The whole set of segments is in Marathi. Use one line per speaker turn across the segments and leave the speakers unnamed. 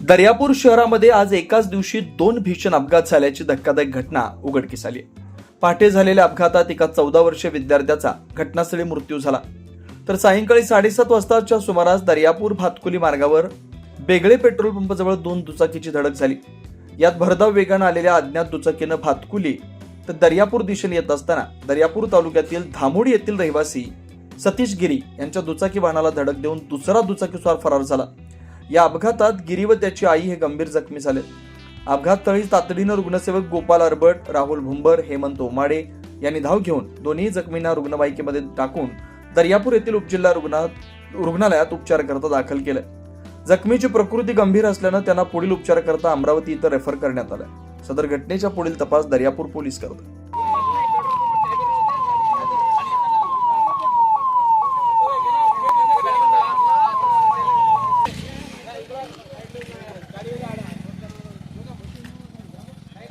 दर्यापूर शहरामध्ये आज एकाच दिवशी दोन भीषण अपघात झाल्याची धक्कादायक घटना उघडकीस आली पहाटे झालेल्या अपघातात एका चौदा वर्षीय विद्यार्थ्याचा घटनास्थळी मृत्यू झाला. तर सायंकाळी साडेसात वाजताच्या सुमारास दर्यापूर भातकुली मार्गावर बेगळे पेट्रोल पंपाजवळ दोन दुचाकीची धडक झाली. यात भरधाव वेगानं आलेल्या अज्ञात दुचाकीनं भातकुली तर दर्यापूर दिशेने येत असताना दर्यापूर तालुक्यातील धामोडी येथील रहिवासी सतीश गिरी यांच्या दुचाकी वाहनाला धडक देऊन दुसरा दुचाकीस्वार फरार झाला. या अपघातात गिरी व त्याची आई हे गंभीर जखमी झाले. अपघात स्थळी तातडीनं रुग्णसेवक गोपाल अरबट राहुल भुंबर हेमंत ओमाडे यांनी धाव घेऊन दोन्ही जखमींना रुग्णवाहिकेमध्ये टाकून दर्यापूर येथील उपजिल्हा रुग्णात रुग्णालयात उपचारकरता दाखल केलं. जखमीची प्रकृती गंभीर असल्यानं त्यांना पुढील उपचाराकरता अमरावती इथं रेफर करण्यात आलं. सदर घटनेच्या पुढील तपास दर्यापूर पोलीस करतात.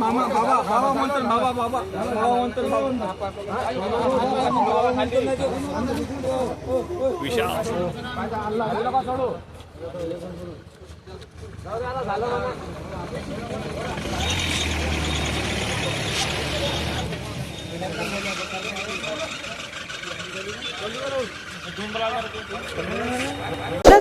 मामा बाबा बाबा म्हणतो बाबा बाबा बाबा म्हणतो
झालं